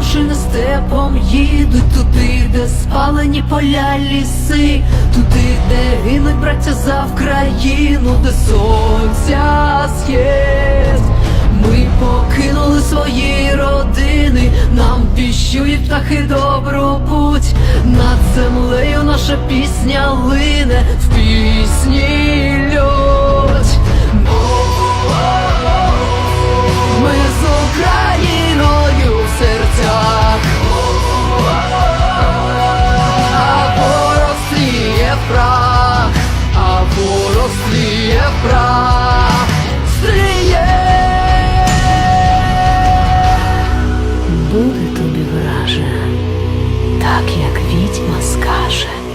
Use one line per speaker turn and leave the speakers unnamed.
машини степом їдуть туди, де спалені поля ліси, туди, де гинуть браття за Вкраїну, де сонця схід. Ми покинули свої родини, нам віщують птахи добру путь, над землею наша пісня лине. враже, так як відьма скаже.